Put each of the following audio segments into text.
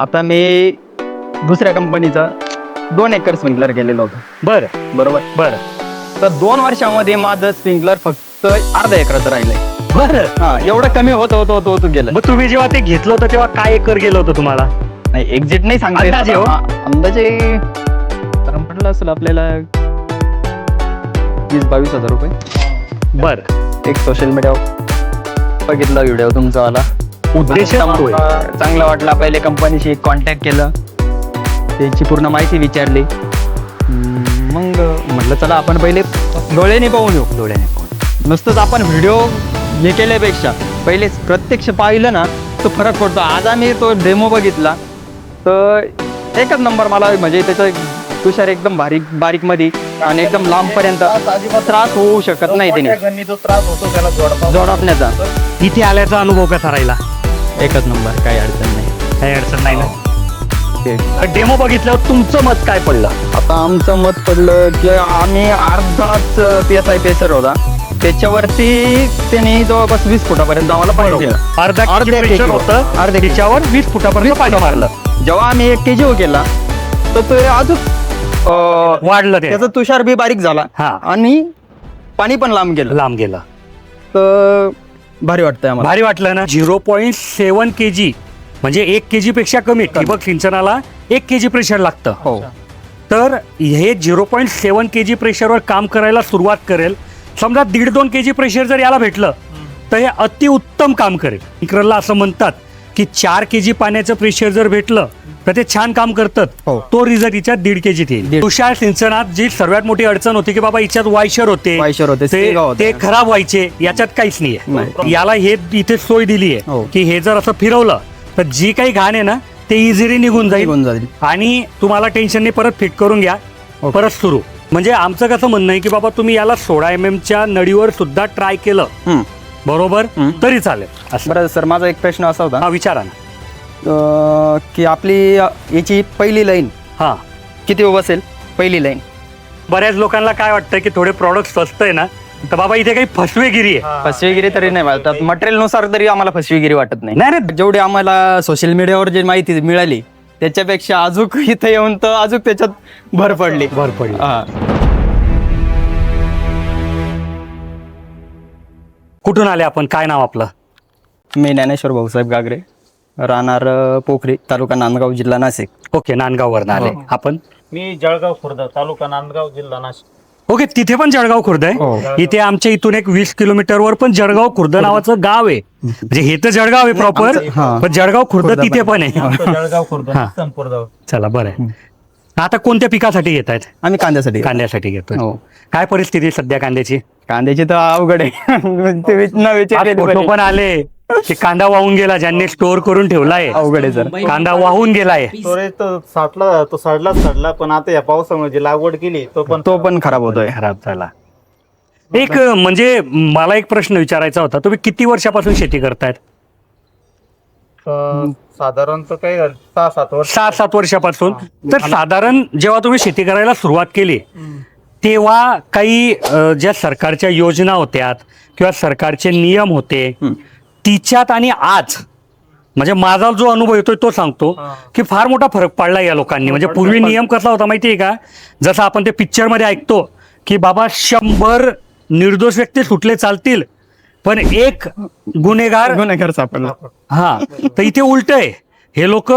आता मी दुसऱ्या कंपनीचा दोन एकर स्प्रिंकलर केलेलं होतं. बरं. बरोबर? बरं. तर दोन वर्षामध्ये माझं स्प्रिंकलर फक्त अर्धा एकराचं राहिलंय. बरं. हा एवढं कमी होत होत होत होत गेलं. मग तुम्ही जेव्हा ते घेतलं होतं तेव्हा काय एकर गेलं होतं तुम्हाला? नाही एक्झिट नाही सांगता येत. अंदाजे हो? हा, अंदाजे म्हटलं असेल आपल्याला वीस बावीस हजार रुपये. बरं. एक सोशल मीडियावर बघितला व्हिडिओ तुमचा वाला. उद्देश तोय. चांगला वाटला. पहिले कंपनीशी कॉन्टॅक्ट केलं. त्यांची पूर्ण माहिती विचारली. हम्म, मग म्हटलं चला आपण पहिले डोळ्याने पाहून येऊ. डोळ्याने नुसतंच आपण व्हिडिओ हे केल्यापेक्षा पहिले प्रत्यक्ष पाहिलं ना तो फरक पडतो. आज आम्ही तो डेमो बघितला. तर एकच नंबर मला म्हणजे त्याचं तुषार एकदम बारीक बारीकमध्ये आणि एकदम लांब पर्यंत त्रास होऊ शकत नाही त्याने गन्नी जो त्रास होतो त्याला जोडपा जोडापण्याचा इथे आल्याचा अनुभव कसा राहिला? एकच नंबर काही अडचण नाही. काही अडचण नाही ना? डेमो बघितल्यावर तुमचं मत काय पडलं? आता आमचं मत पडलं की आम्ही अर्धाच पी एस आय पेसर होता. त्याच्यावरती त्याने जवळपास वीस फुटापर्यंत आम्हाला पाणी दिलं. अर्धा अर्ध्या होतं. त्याच्यावर वीस फुटापर्यंत पाणी मारलं. जेव्हा आम्ही एक के जी केला तर तो अजून अं, वाढलं ते. त्याचा तुषार बी बारीक झाला. हा. आणि पाणी पण लांब गेलं. लांब गेलं. तर भारी वाटतंय आम्हाला. भारी वाटलं ना? झिरो पॉईंट सेवन के जी म्हणजे एक के जी पेक्षा कमी. ठिबक सिंचनाला एक के जी प्रेशर लागतं. हो. तर हे झिरो पॉईंट सेवन के जी प्रेशरवर काम करायला सुरुवात करेल. समजा दीड दोन के जी प्रेशर जर याला भेटलं तर हे अतिउत्तम काम करेल. इकडला असं म्हणतात. की चार के जी पाण्याचं प्रेशर जर भेटलं तर ते छान काम करतात हो. तो रिझल्ट हिच्यात दीड के जी येईल दीड. तुषार सिंचनात जी सर्वात मोठी अडचण होती की बाबा हिच्यात वायशर होते वायशर होते, ते स्टेगा होत्या. ते खराब व्हायचे याच्यात काहीच नाहीये नाही. याला हे इथे सोय दिली हो. आहे की हे जर असं फिरवलं तर जी काही घाण आहे ना ते इझिली निघून जाईल निघून जाईल आणि तुम्हाला टेन्शनने परत फिट करून घ्या ओके. परत सुरू म्हणजे आमचं कसं म्हणणं आहे की बाबा तुम्ही याला सोळा एम च्या नळीवर सुद्धा ट्राय केलं हम्म. बरोबर. तरी चालेल. असं. बरं सर माझा एक प्रश्न असा होता. हा विचारा ना. अं, की आपली याची पहिली लाईन हा. किती बसेल पहिली लाईन. बऱ्याच लोकांना काय वाटतं की थोडे प्रॉडक्ट स्वस्त आहे ना तर बाबा इथे काही फसवेगिरी आहे. फसवेगिरी तरी नाही वाटत. मटेरियलनुसार तरी आम्हाला फसवेगिरी वाटत नाही. नाही नाही. जेवढी आम्हाला सोशल मीडियावर जी माहिती मिळाली त्याच्यापेक्षा अजून इथे येऊन तर अजून त्याच्यात भर पडली. भर पडली. हा. कुठून आले आपण? काय नाव आपलं? मी ज्ञानेश्वर भाऊसाहेब गागरे राहणार पोखरी तालुका नांदगाव जिल्हा नाशिक. ओके नांदगाववरनं आले. हो. आपण? मी जळगाव खुर्द तालुका नांदगाव जिल्हा नाशिक. ओके तिथे पण जळगाव खुर्द हो. आहे इथे आमच्या इथून एक वीस किलोमीटरवर पण जळगाव खुर्द नावाचं गाव आहे. म्हणजे हे तर जळगाव आहे प्रॉपर आमचं- हा. पण जळगाव खुर्द तिथे पण पण आहे. आमचं जळगाव खुर्द हा. संपूर्ण चला बरं आहे. आता कोणत्या पिकासाठी घेत आहेत? आम्ही कांद्यासाठी कांद्यासाठी घेतोय. हो. काय परिस्थिती आहे सध्या कांद्याची? कांद्याची तर अवघड आहे. ते विच- न आज विचारलेली फोटो बरी. पण आले. की कांदा वाहून गेला ज्यांनी स्टोअर करून ठेवलाय. अवघड आहे सर. कांदा वाहून गेलाय. साठला तो सडलाच सडला पण आता या पावसामुळे जी लागवड केली तो पण तो पण खराब होतोय. खराब झाला. एक म्हणजे मला एक प्रश्न विचारायचा होता. तुम्ही किती वर्षापासून शेती करतायत? अं, साधारणतः काय झालं, सहा सात वर्ष. सहा सात वर्षापासून. तर साधारण जेव्हा तुम्ही शेती करायला सुरुवात केली तेव्हा काही अ, ज्या सरकारच्या योजना होत्या किंवा सरकारचे नियम होते. तिच्यात आणि आज म्हणजे माझा जो अनुभव येतोय तो सांगतो हा. की फार मोठा फरक पडला या लोकांनी. म्हणजे पूर्वी नियम कसा होता माहितीये का? जसं आपण ते पिक्चरमध्ये ऐकतो की बाबा शंभर निर्दोष व्यक्ती सुटले चालतील पण एक गुन्हेगार गुन्हेगार सापडला. हा तर इथे उलट आहे. हे लोक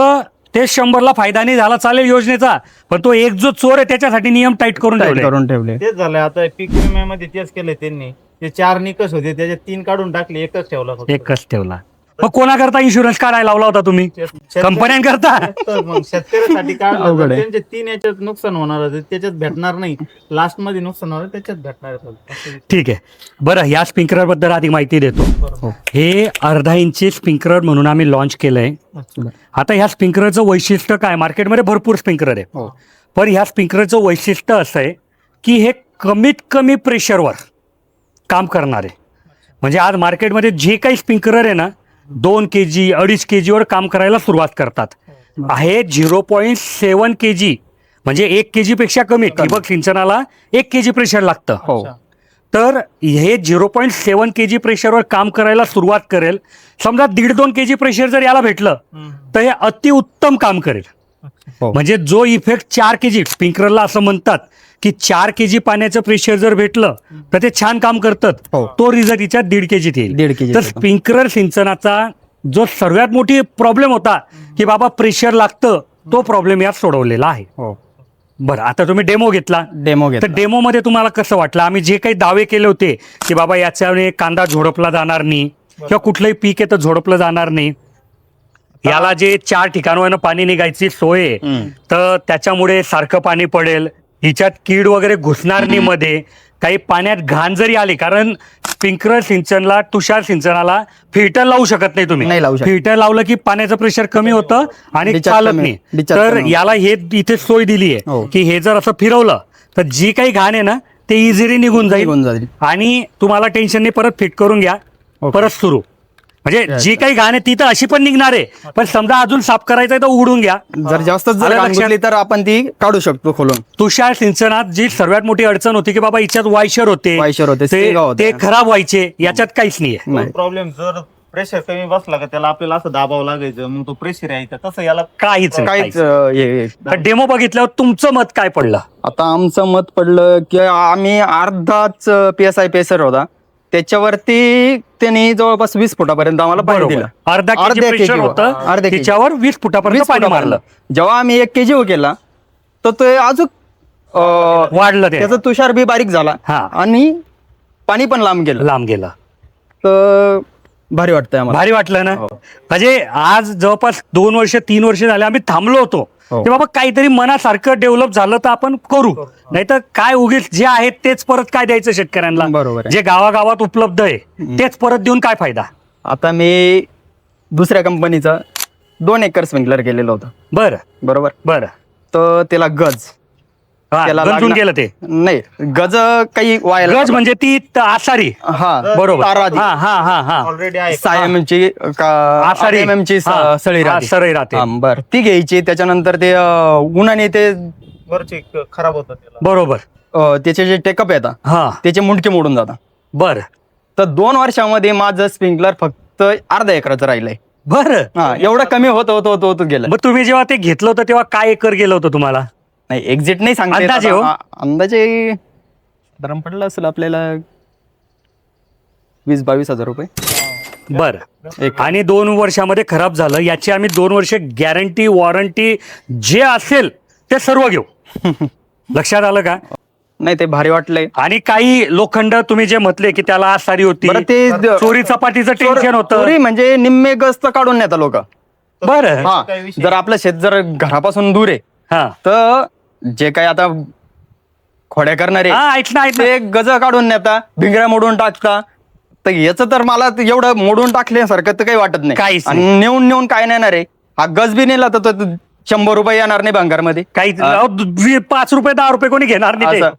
ते शंभरला फायदा नाही झाला चालेल योजनेचा पण तो एक जो चोर आहे त्याच्यासाठी नियम टाईट करून ठेवले. करून ठेवले. तेच झालंय आता पीक विम्यामध्ये तेच केलंय त्यांनी. ते चार निकष होते त्याच्यात तीन काढून टाकले एकच ठेवला फक्त. एकच ठेवला. मग कोणाकरता इन्शुरन्स काढायला लावला होता तुम्ही? कंपन्यांकरता? तर मग शेतकऱ्यासाठी काढलं अवघड तर आहे. त्यांचे तीन याच्यात नुकसान होणार आहे त्याच्यात भेटणार नाही. लास्टमध्ये नुकसान होणार त्याच्यात भेटणार आहे ठीक आहे. बरं या स्प्रिंकलरबद्दल अधिक माहिती देतो. बरोबर. हे अर्धा इंची स्प्रिंकलर म्हणून आम्ही लॉन्च केलंय. आता ह्या स्प्रिंकलरचं वैशिष्ट्य काय? मार्केटमध्ये भरपूर स्प्रिंकलर आहे हो. पण ह्या स्प्रिंकलरचं वैशिष्ट्य असं आहे की हे कमीत कमी प्रेशरवर काम करणार. आहे म्हणजे आज मार्केटमध्ये जे काही स्प्रिंकलर आहे ना दोन के जी अडीच के जीवर काम करायला सुरुवात करतात. आहे झिरो पॉईंट सेवन के जी म्हणजे एक के पेक्षा कमी. ठिबक सिंचनाला एक के जी प्रेशर लागतं. हो. तर हे झिरो पॉईंट सेवन के जी प्रेशरवर काम करायला सुरुवात करेल. समजा दीड दोन के जी प्रेशर जर याला भेटलं तर हे अतिउत्तम काम करेल. हो. म्हणजे जो इफेक्ट चार के जी स्प्रिंकलरला असं म्हणतात की चार के जी पाण्याचं प्रेशर जर भेटलं तर ते छान काम करतात. हो. तो रिझल्ट हिच्या दीड के जीत येईल. दीड kg तर. स्प्रिंकलर सिंचनाचा जो सर्वात मोठी प्रॉब्लेम होता की बाबा प्रेशर लागतं तो प्रॉब्लेम यात सोडवलेला आहे. हो. बरं आता तुम्ही डेमो घेतला. डेमो तर घेतला. डेमो मध्ये तुम्हाला कसं वाटलं? आम्ही जे काही दावे केले होते की बाबा याच्याने कांदा झोडपला जाणार नाही किंवा कुठलंही पीक आहे तर झोडपलं जाणार नाही याला जे चार ठिकाणवर पाणी निघायची सोय आहे, हम्म. तर त्याच्यामुळे सारखं पाणी पडेल हिच्यात कीड वगैरे घुसणार नाही मध्ये काही पाण्यात घाण जरी आली कारण स्प्रिंकलर सिंचनला तुषार सिंचनाला फिल्टर लावू शकत नाही तुम्ही नाही लावू शकत. फिल्टर लावलं की पाण्याचं प्रेशर कमी होतं आणि Discharge चालत कमी- नाही discharge तर कमी होतं. याला हे इथे सोय दिली आहे हो. की हे जर असं फिरवलं तर जी काही घाण आहे ना ते इझिली निघून जाईल निघून जाईल आणि तुम्हाला टेन्शन नाही परत फिट करून घ्या. परत सुरू म्हणजे जी काही घाण आहे ती तर अशी पण निघणार आहे. पण समजा अजून साफ करायचं आहे तर उघडून घ्या. जर जास्त जर आलं घाण लक्षात? घुसली तर आपण ती काढू शकतो खोलून. तुषार सिंचनात जी सर्वात मोठी अडचण होती की बाबा हिच्यात वायशर होते. वायशर होते, ते होत्या. ते खराब व्हायचे याच्यात काहीच नाहीये. नाही. प्रॉब्लेम जर प्रेशर कमी बसला का त्याला आपल्याला असं दाबावं लागायचं मग तो प्रेशर यायचा तसं याला काहीच काहीच अं, हे- हे. डेमो बघितल्यावर तुमचं मत काय पडलं? आता आमचं मत पडलं की आम्ही अर्धाच पी एस आय पेसर होता. त्याच्यावरती त्यांनी जवळपास वीस फुटापर्यंत आम्हाला पाणी बरोबर दिलं अर्धा केजी अर्ध्या प्रेशर. होतं अर्ध्या kg. तिच्यावर वीस फुटापर्यंत वीस पाणी फुटापर्यंत. मारलं जेव्हा आम्ही एक केजी केला तर ते अजून अं, वाढलं ते त्याचा तुषार बी बारीक झाला हा. आणि पाणी पण लांब गेलं लांब गेलं तर भारी वाटतंय आम्हाला भारी वाटलं ना हो. म्हणजे आज जवळपास दोन वर्ष तीन वर्ष झाले आम्ही थांबलो होतो हो. की बाबा काहीतरी मनासारखं डेव्हलप झालं तर आपण करू. नाहीतर काय उगीच जे आहेत तेच परत काय द्यायचं शेतकऱ्यांना? बरोबर आहे. जे गावागावात उपलब्ध आहे तेच परत देऊन काय फायदा? आता मी दुसऱ्या कंपनीचा दोन एकर स्प्रिंकलर केलेलं होतं. बरं. बरोबर? बरं. तर त्याला गज. हा, त्याला गंजून लागणार- गेलं ते. नाही गज काही व्हायला गज म्हणजे ती त- आसारी. हा बरोबर. तारा आधी. हा हा हा हा. ऑलरेडी आहे. सहा एम ची आसारी. एम ची हा, सळी हा, राहते. हा, बर. ती घ्यायची त्याच्यानंतर ते अं, उन्हाने ते वरची क- खराब होतं त्याला. बरोबर. अं, त्याचे जे टेकअप येतात हा. त्याचे मुंडके मोडून जातात बर. तर दोन वर्षामध्ये माझं स्प्रिंकलर फक्त अर्धा एकराचं राहिलंय. बर. हा एवढं कमी होत होत होत होत गेलं. मग तुम्ही जेव्हा ते घेतलं होतं तेव्हा काय एकर गेलं होतं तुम्हाला? नाही एक्झिट नाही सांगता येत अंदाजे आता. हो? हा, अंदाजे साधारण पडलं असेल आपल्याला वीस बावीस हजार रुपये. बर. एक. आणि दोन वर्षामध्ये खराब झालं याची आम्ही दोन वर्ष गॅरंटी वॉरंटी जे असेल ते सर्व घेऊ. लक्षात आलं का? नाही ते भारी वाटलंय. आणि काही लोखंड तुम्ही जे म्हटले की त्याला आसारी होती बरं ते चोरी चपातीचं टेन्शन होतं. चोरी म्हणजे निम्मे गस्त काढून नेतात लोक. बरं. हा जर आपलं शेत जर घरापासून दूर आहे हा. तर जे काही आता खोड्या करणारे हा ऐक ना ऐक ना. ते गज काढून नेता भिंगऱ्या मोडून टाकता. तर याचं तर मला ते एवढं मोडून टाकल्यासारखं तर काही वाटत नाही. काहीच आणि नेऊन नेऊन काय नेणार? आहे हा गज बी नेला तर तो तो शंभर रुपये येणार नाही भंगारमध्ये. काही. अहो, वी- पाच रुपये दहा रुपये कोणी घेणार नाही ते. असं.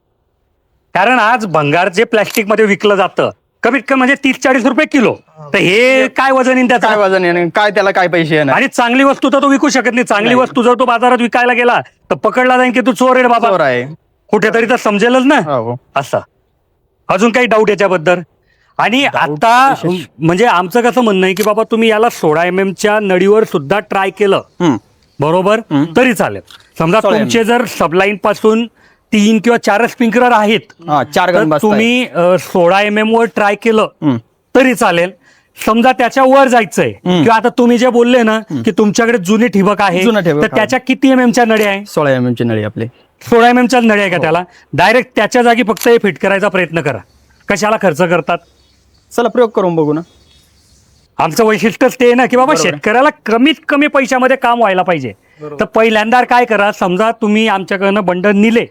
कारण आज भंगार जे प्लॅस्टिकमध्ये विकलं जातं कमीत कमी म्हणजे तीस चाळीस रुपये किलो. तर हे काय वजन येईल काय त्याचं वजन आहे काय त्याला काय पैसे येणार? आणि चांगली वस्तू तर तो विकू शकत नाही. चांगली. वस्तू जर तो बाजारात विकायला गेला तर पकडला जाईल की तू चोर आहे रे चोर बाबा आहे कुठेतरी तर समजेलच ना हो. असं अजून काही डाऊट याच्याबद्दल आणि आता विशेष. म्हणजे आमचं कसं म्हणणं आहे की बाबा तुम्ही याला सोळा एम च्या नळीवर सुद्धा ट्राय केलं हम्म. बरोबर. तरी चालेल समजा 16 तुमचे जर सबलाईन पासून तीन किंवा चार स्प्रिंकलर आहेत हा चार तर गण बसताय. तुम्ही सोळा एम एम वर ट्राय केलं हम्म. तरी चालेल समजा त्याच्या वर जायचंय. हम्म. किंवा आता तुम्ही जे बोलले ना की तुमच्याकडे जुनी ठिबक आहे जुनं ठिबक तर आहे. त्याच्या किती एम च्या नळ्या आहे? सोळा एम ची नळी आपली. सोळा एम च्या नळ्या आहे हो. का त्याला? डायरेक्ट त्याच्या जागी फक्त हे फिट करायचा प्रयत्न करा. कशाला खर्च करतात? चला प्रयोग करून बघू ना. आमचं वैशिष्ट्यच ते आहे ना की बाबा बरोबर आहे. शेतकऱ्याला कमीत कमी पैशामध्ये काम व्हायला पाहिजे. तर पहिल्यांदा काय करा समजा तुम्ही आमच्याकडनं बंडल निले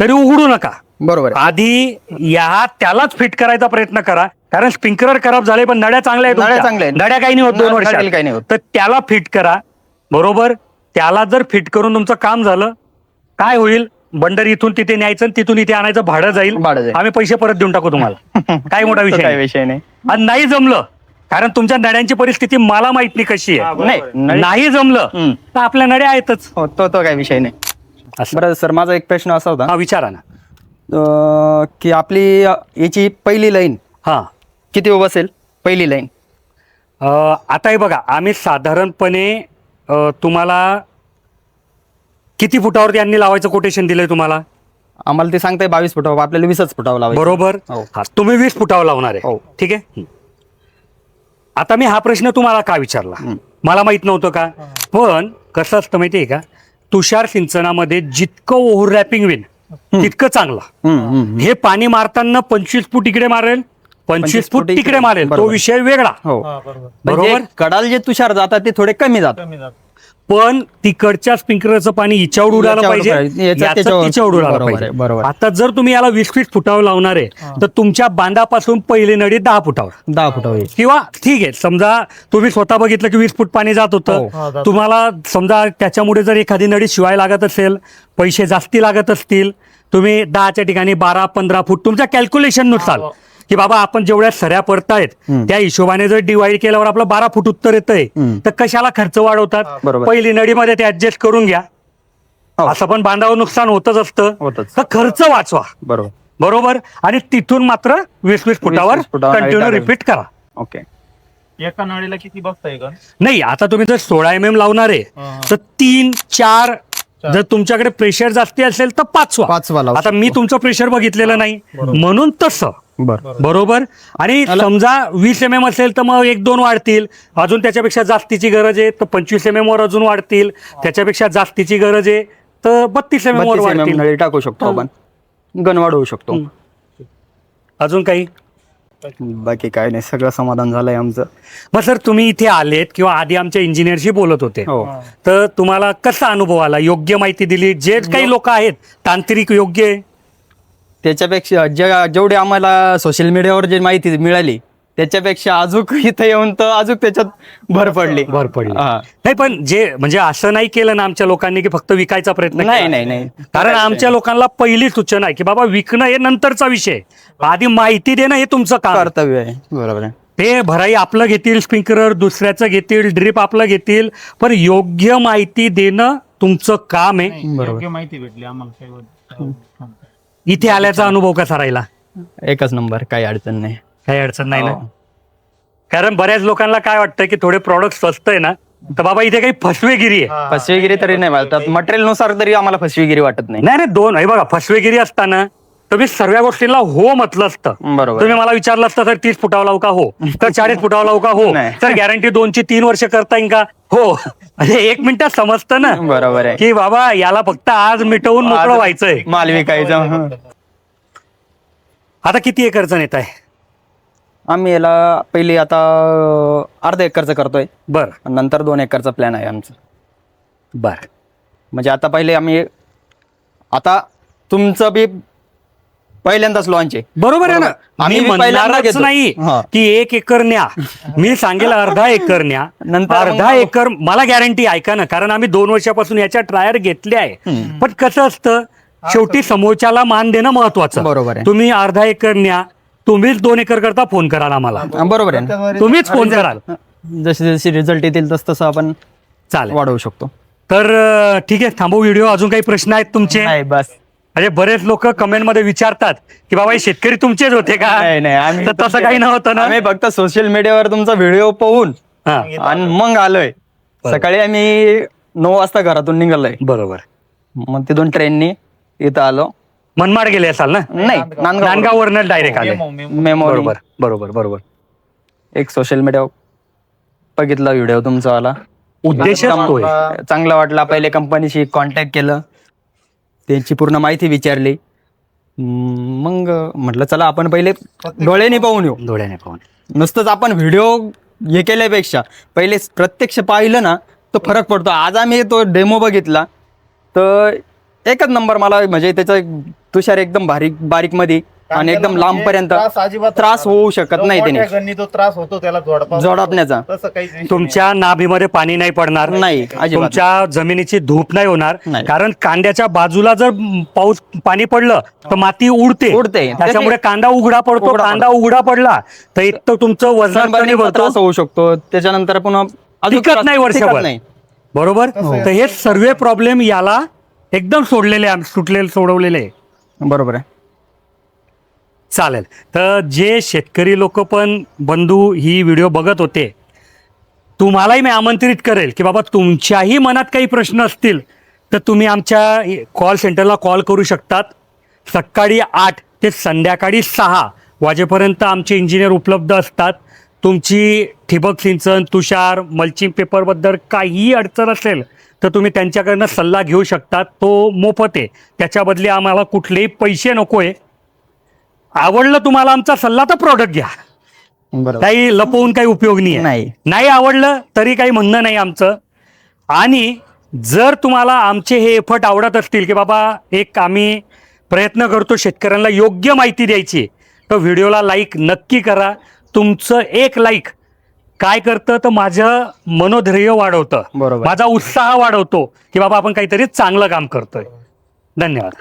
तरी उघडू नका. बरोबर आहे. आधी या त्यालाच फिट करायचा प्रयत्न करा. कारण स्प्रिंकलर खराब झाले पण नड्या चांगल्या आहेत नळ्या तुमच्या. चांगल्या आहेत. नड्या काही नाही होत दोन नळ- नळ्याला काही नाही होत. तर त्याला फिट करा बरोबर त्याला जर फिट करून तुमचं काम झालं काय होईल बंडर इथून तिथे न्यायचं आणि तिथून इथे आणायचं भाडं जाईल भाडं जाईल. आम्ही पैसे परत देऊन टाकू तुम्हाला काय मोठा तो विषय नाही. विषय नाही आणि नाही जमलं कारण तुमच्या नड्यांची परिस्थिती मला माहीत नाही कशी आहे नाही. नळी- नाही जमलं हम्म. तर आपल्या नड्या आहेतच हो तो तो काही विषय नाही असं. बरं सर माझा एक प्रश्न असा होता हा विचारा ना अं, की आपली याची पहिली लाईन हां किती बसेल पहिली लाईन. अ, आता हे बघा आम्ही साधारणपणे अ, तुम्हाला किती फुटावरती यांनी लावायचं कोटेशन दिलंय तुम्हाला? आम्हाला ते सांगताय बावीस फुटावं आपल्याला वीसच फुटावं लावायचं. बरोबर? हो. हा, तुम्ही वीस फुटावर लावणार आहे. हो. ठीक आहे? हं. आता मी हा प्रश्न तुम्हाला का विचारला? हं. मला माहीत नव्हतं का? पण कसं असतं माहितीये का? तुषार सिंचनामध्ये जितकं ओव्हरलॅपिंग होईल तितकं चांगलं. हम्म, हम्म. हे पाणी मारताना पंचवीस फूट इकडे मारेल पंचवीस फूट तिकडे मारेल. तो बरोबर. विषय वेगळा. हो. हा, बरोबर. बरोबर? म्हणजे कडाल जे तुषार जातात ते थोडे कमी जातात. कमी जात पण तिकडच्या स्प्रिंकलरचं पाणी हिच्यावर उडालं याच्यावर पाहिजे. पाहिजे, याचं याचं त्याच्यावर- तिच्यावर बरोबर आहे, पाहिजे. बरोबर. आता जर तुम्ही याला वीस वीस फुटावर लावणार आहे तर तुमच्या बांधापासून पहिली नडी दहा फुटावर. दहा फुटावर. किंवा ठीक आहे समजा तुम्ही स्वतः बघितलं की वीस फूट पाणी जात हो. होतं. हा, जात तुम्हाला समजा त्याच्यामुळे जर एखादी नडी शिवाय लागत असेल पैसे जास्ती लागत असतील तुम्ही दहाच्या ठिकाणी बारा पंधरा फूट तुमच्या कॅल्क्युलेशननुसार की बाबा आपण जेवढ्या सऱ्या पडतायत. त्या हिशोबाने जर डिवाइड केल्यावर आपलं बारा फूट उत्तर येतंय. तर कशाला खर्च वाढवतात. पहिली नडीमध्ये ते ऍडजस्ट करून घ्या हो. असं पण बांधावर नुकसान होतच असतं होतच. तर खर्च वाचवा बरोबर बरोबर आणि तिथून मात्र वीस वीस फुटावर 20 फुटावर नळी कंटिन्यू. रिपीट करा ओके एका नळीला किती बसताय का नाही आता तुम्ही जर सोळा एम एम लावणार आहे. तर तीन चार जर तुमच्याकडे प्रेशर जास्ती असेल तर पाचवा पाचवा लावू आता मी तुमचं प्रेशर बघितलेलं नाही म्हणून तसं बरं. बरोबर. आणि समजा वीस एम एम असेल तर मग एक दोन वाढतील. अजून त्याच्यापेक्षा जास्तीची गरज आहे तर पंचवीस एम एम वर अजून वाढतील. त्याच्यापेक्षा जास्तीची गरज आहे तर बत्तीस एम एम वर mm वाढतील. नळी टाकू शकतो आपण. गण वाढवू शकतो. अजून काही? बाकी काय नाही सगळं समाधान झालंय आमचं. मग सर तुम्ही इथे आलेत किंवा आधी आमच्या इंजिनियरशी बोलत होते. हो. तर तुम्हाला कसा अनुभव आला? योग्य माहिती दिली. जे काही लोक आहेत तांत्रिक योग्य आहे. त्याच्यापेक्षा जे जेवढी आम्हाला सोशल मीडियावर जे माहिती मिळाली त्याच्यापेक्षा अजून इथं येऊन तर अजून त्याच्यात भर पडली भर पडली हा. नाही पण जे म्हणजे असं नाही केलं ना आमच्या लोकांनी की फक्त विकायचा प्रयत्न नाही केला. नाही नाही कारण आमच्या लोकांना पहिली सूचना आहे की बाबा विकणं हे नंतरचा विषय आधी माहिती देणं हे तुमचं काम आहे. कर्तव्य आहे बरोबर आहे ते भराई आपलं घेतील स्प्रिंकलर दुसऱ्याचं घेतील ड्रिप आपलं घेतील पण योग्य माहिती देणं तुमचं काम आहे बरोबर. योग्य माहिती भेटली आम्हाला. इथे आल्याचा अनुभव कसा राहिला? एकच नंबर काही अडचण नाही. काही अडचण नाही ना? हो. कारण बऱ्याच लोकांना काय वाटतं की थोडे प्रॉडक्ट स्वस्त आहे ना तर बाबा इथे काही फसवेगिरी आहे. फसवेगिरी तरी नाही वाटत मटेरियलनुसार तरी आम्हाला फसवेगिरी वाटत नाही. नाही नाही दोन. हे बघा फसवेगिरी असताना तुम्ही सर्व गोष्टींना हो म्हटलं असतं. बरोबर. तुम्ही मला विचारलं असतं तर तीस फुटावर लावू का? हो. तर चाळीस फुटावर लावू का? हो. नाही. तर गॅरंटी दोनची तीन वर्ष करता येईल का? हो. म्हणजे एक मिनिटात समजतं ना. बरोबर आहे. की बाबा याला फक्त आज मिटवून मोकळं व्हायचंय. माल विकायचा. हं. आता किती एकरचं नेत आहे आम्ही याला पहिले आता अर्धा एकरचं करतोय. बर. नंतर दोन एकरचा प्लॅन आहे आमचा. बर. म्हणजे आता पहिले आम्ही आता तुमचं बी पहिल्यांदाच लॉन्च आहे. बरोबर आहे ना. आम्ही मी बी पहिल्यांदा म्हणणारच घेतो. नाही हा. की एक एकर न्या. मी सांगेल अर्धा एकर न्या. नंतर मग अर्धा एकर मला गॅरंटी ऐका ना कारण आम्ही दोन वर्षापासून याच्या ट्रायर घेतल्या आहे. पण कसं असतं शेवटी समोरच्याला मान देणं महत्वाचं. बरोबर आहे. तुम्ही अर्धा एकर न्या तुम्हीच दोन एकर करता फोन कराल आम्हाला. हा, बरोबर आहे ना. तुम्हीच फोन कराल. जसे जसे रिझल्ट येतील तस तसं आपण चालेल. वाढवू शकतो. तर अं, ठीक आहे थांबू व्हिडिओ अजून काही प्रश्न आहेत तुमचे? नाही बस. अरे बरेच लोक कमेंटमध्ये विचारतात की बाबा हे शेतकरी तुमचेच होते का? नाही नाही आम्ही तर तसं काही नव्हतं ना? आम्ही फक्त सोशल मीडियावर तुमचा व्हिडिओ पाहून हा. आणि मग आलोय. सकाळी आम्ही नऊ वाजता घरातून निघालोय. बरोबर. मग तिथून ट्रेननी इथं आलो. मनमाड गेले असाल ना? नाही नांदगाव. डायरेक्ट आले. मेमोरी बरोबर बरोबर बरोबर. एक सोशल मीडिया बघितला व्हिडिओ तुमचा वाला. उद्देश तोय चांगला वाटला. पहिले कंपनीशी कॉन्टॅक्ट केलं. त्यांची पूर्ण माहिती विचारली. मग म्हटलं चला आपण पहिले डोळ्याने पाहून येऊ. डोळ्याने पाहून. नुसतंच आपण व्हिडिओ हे केल्यापेक्षा पहिले प्रत्यक्ष पाहिलं ना तर फरक पडतो. आज आम्ही तो डेमो बघितला तर एकच नंबर मला म्हणजे त्याचा तुषार एकदम बारीक बारीकमध्ये आणि एकदम लांब पर्यंत त्रास अजिबात त्रास होऊ शकत नाही त्याने तो त्रास होतो त्याला जोडपा जोडपण्याचा. तसं काहीच विषय तुमच्या नाभीमध्ये पाणी नाही पडणार. नाही अजिबात तुमच्या जमिनीची धूप नाही होणार. नाही. कारण कांद्याच्या बाजूला जर म, पाऊस पाणी पडलं तर माती उडते. उडते. त्याच्यामुळे कांदा उघडा पडतो. उघडा कांदा उघडा पडला तर एक तर तुमचं वजन कमी त्रास होऊ शकतो. त्याच्यानंतर पुन्हा अजून टिकत त्रास- नाही टिकत वर्षभर. नाही. बरोबर? तर हे सर्व प्रॉब्लेम याला एकदम सोडलेले सुटलेले सोडवलेले. आहे. बरोबर आहे. चालेल. तर जे शेतकरी लोक पण बंधू ही व्हिडिओ बघत होते तुम्हालाही मी आमंत्रित करेल की बाबा तुमच्याही मनात काही प्रश्न असतील तर तुम्ही आमच्या कॉल सेंटरला कॉल करू शकतात. सकाळी आठ ते संध्याकाळी सहा वाजेपर्यंत आमचे इंजिनियर उपलब्ध असतात. तुमची ठिबक सिंचन तुषार मल्चिंग पेपरबद्दल काहीही अडचण असेल तर तुम्ही त्यांच्याकडनं सल्ला घेऊ शकतात तो मोफत आहे. त्याच्याबदली आम्हाला कुठलेही पैसे नको आहे आवडलं तुम्हाला आमचा सल्ला तर प्रॉडक्ट घ्या. बरोबर. काही लपवून काही उपयोग नाही आहे. नाही. नाही आवडलं तरी काही म्हणणं नाही आमचं. आणि जर तुम्हाला आमचे हे एफर्ट आवडत असतील की बाबा एक आम्ही प्रयत्न करतो शेतकऱ्यांना योग्य माहिती द्यायची तर व्हिडिओला लाईक नक्की करा. तुमचं एक लाईक काय करतं तर माझं मनोधैर्य वाढवतं. बरोबर. माझा उत्साह वाढवतो की बाबा आपण काहीतरी चांगलं काम करतोय. धन्यवाद.